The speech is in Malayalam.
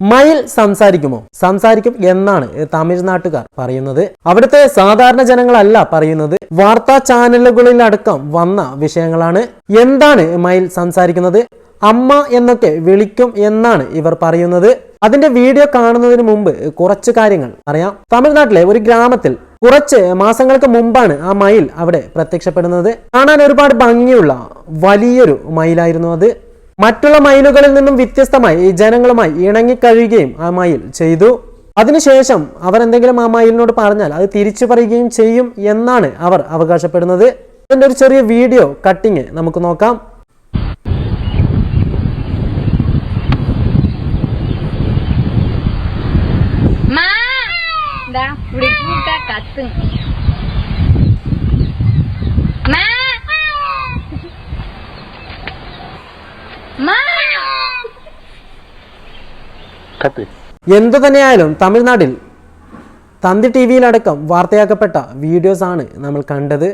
മയിൽ സംസാരിക്കുമോ? സംസാരിക്കും എന്നാണ് തമിഴ്നാട്ടുകാർ പറയുന്നത്. അവിടുത്തെ സാധാരണ ജനങ്ങളല്ല പറയുന്നത്. വാർത്താ ചാനലുകളിലടക്കം വന്ന വിഷയങ്ങളാണ്. എന്താണ് മയിൽ സംസാരിക്കുന്നത്? അമ്മ എന്നൊക്കെ വിളിക്കും എന്നാണ് ഇവർ പറയുന്നത്. അതിന്റെ വീഡിയോ കാണുന്നതിന് മുമ്പ് കുറച്ച് കാര്യങ്ങൾ അറിയാം. തമിഴ്നാട്ടിലെ ഒരു ഗ്രാമത്തിൽ കുറച്ച് മാസങ്ങൾക്ക് മുമ്പാണ് ആ മയിൽ അവിടെ പ്രത്യക്ഷപ്പെടുന്നത്. കാണാൻ ഒരുപാട് ഭംഗിയുള്ള വലിയൊരു മയിലായിരുന്നു അത്. മറ്റുള്ള മയിലുകളിൽ നിന്നും വ്യത്യസ്തമായി ഈ ജനങ്ങളുമായി ഇണങ്ങിക്കഴിയുകയും ആ മയിൽ ചെയ്തു. അതിനുശേഷം അവർ എന്തെങ്കിലും ആ മയിലിനോട് പറഞ്ഞാൽ അത് തിരിച്ചു പറയുകയും ചെയ്യും എന്നാണ് അവർ അവകാശപ്പെടുന്നത്. അതിന്റെ ഒരു ചെറിയ വീഡിയോ കട്ടിങ് നമുക്ക് നോക്കാം. மா എന്തു തന്നെയായാലും തമിഴ്നാട്ടിൽ തന്തി ടി വിയിലടക്കം വാർത്തയാക്കപ്പെട്ട വീഡിയോസ് ആണ് നമ്മൾ കണ്ടത്.